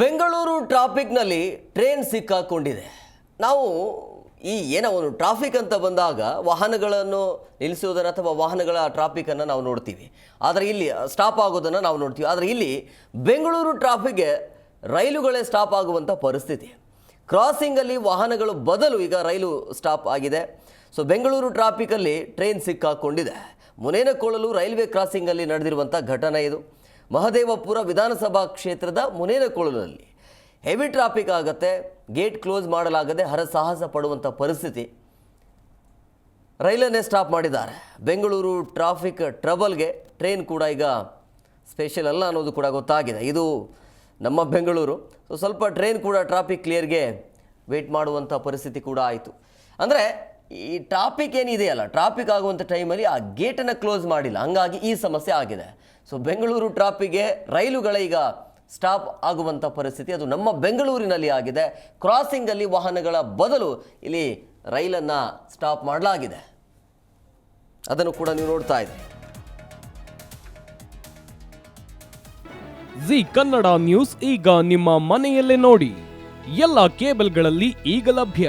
Bengaluru ಟ್ರಾಫಿಕ್ನಲ್ಲಿ train ಸಿಕ್ಕಾಕೊಂಡಿದೆ. ನಾವು ಈ ಏನೋ ಒಂದು ಟ್ರಾಫಿಕ್ ಅಂತ ಬಂದಾಗ ವಾಹನಗಳನ್ನು ನಿಲ್ಲಿಸುವುದನ್ನು ಅಥವಾ ವಾಹನಗಳ ಟ್ರಾಫಿಕನ್ನು ನಾವು ನೋಡ್ತೀವಿ. ಆದರೆ ಇಲ್ಲಿ ಸ್ಟಾಪ್ ಆಗೋದನ್ನು ನಾವು ನೋಡ್ತೀವಿ. ಆದರೆ ಇಲ್ಲಿ ಬೆಂಗಳೂರು ಟ್ರಾಫಿಕ್ಗೆ ರೈಲುಗಳೇ ಸ್ಟಾಪ್ ಆಗುವಂಥ ಪರಿಸ್ಥಿತಿ. ಕ್ರಾಸಿಂಗಲ್ಲಿ ವಾಹನಗಳು ಬದಲು ಈಗ ರೈಲು ಸ್ಟಾಪ್ ಆಗಿದೆ. ಸೊ ಬೆಂಗಳೂರು ಟ್ರಾಫಿಕಲ್ಲಿ ಟ್ರೈನ್ ಸಿಕ್ಕಾಕೊಂಡಿದೆ. ಮುನೇನಕೊಳ್ಳಲು ರೈಲ್ವೆ ಕ್ರಾಸಿಂಗಲ್ಲಿ ನಡೆದಿರುವಂಥ ಘಟನೆ ಇದು. ಮಹದೇವಪುರ ವಿಧಾನಸಭಾ ಕ್ಷೇತ್ರದ ಮುನೇನಕೊಳ್ಳಲಲ್ಲಿ ಹೆವಿ ಟ್ರಾಫಿಕ್ ಆಗುತ್ತೆ, ಗೇಟ್ ಕ್ಲೋಸ್ ಮಾಡಲಾಗದೆ ಹರಸಾಹಸ ಪಡುವಂಥ ಪರಿಸ್ಥಿತಿ. ರೈಲನ್ನೇ ಸ್ಟಾಪ್ ಮಾಡಿದ್ದಾರೆ. ಬೆಂಗಳೂರು ಟ್ರಾಫಿಕ್ ಟ್ರಬಲ್ಗೆ ಟ್ರೈನ್ ಕೂಡ ಈಗ ಸ್ಪೆಷಲ್ ಅಲ್ಲ ಅನ್ನೋದು ಕೂಡ ಗೊತ್ತಾಗಿದೆ. ಇದು ನಮ್ಮ ಬೆಂಗಳೂರು. ಸ್ವಲ್ಪ ಟ್ರೈನ್ ಕೂಡ ಟ್ರಾಫಿಕ್ ಕ್ಲಿಯರ್ಗೆ ವೆಯ್ಟ್ ಮಾಡುವಂಥ ಪರಿಸ್ಥಿತಿ ಕೂಡ ಆಯಿತು. ಅಂದರೆ ಈ ಟ್ರಾಫಿಕ್ ಏನಿದೆಯಲ್ಲ ಟ್ರಾಫಿಕ್ ಆಗುವಂಥ ಟೈಮಲ್ಲಿ ಆ ಗೇಟನ್ನು ಕ್ಲೋಸ್ ಮಾಡಿಲ್ಲ. ಹಂಗಾಗಿ ಈ ಸಮಸ್ಯೆ ಆಗಿದೆ. ಸೊ ಬೆಂಗಳೂರು ಟ್ರಾಫಿಕ್ಗೆ ರೈಲುಗಳ ಈಗ ಸ್ಟಾಪ್ ಆಗುವಂಥ ಪರಿಸ್ಥಿತಿ ಅದು ನಮ್ಮ ಬೆಂಗಳೂರಿನಲ್ಲಿ ಆಗಿದೆ. ಕ್ರಾಸಿಂಗಲ್ಲಿ ವಾಹನಗಳ ಬದಲು ಇಲ್ಲಿ ರೈಲನ್ನು ಸ್ಟಾಪ್ ಮಾಡಲಾಗಿದೆ. ಅದನ್ನು ಕೂಡ ನೀವು ನೋಡ್ತಾ ಇದ್ದೀರಿ ಜಿ ಕನ್ನಡ ನ್ಯೂಸ್ ಈಗ ನಿಮ್ಮ ಮನೆಯಲ್ಲೇ ನೋಡಿ. ಎಲ್ಲ ಕೇಬಲ್ಗಳಲ್ಲಿ ಈಗ ಲಭ್ಯ.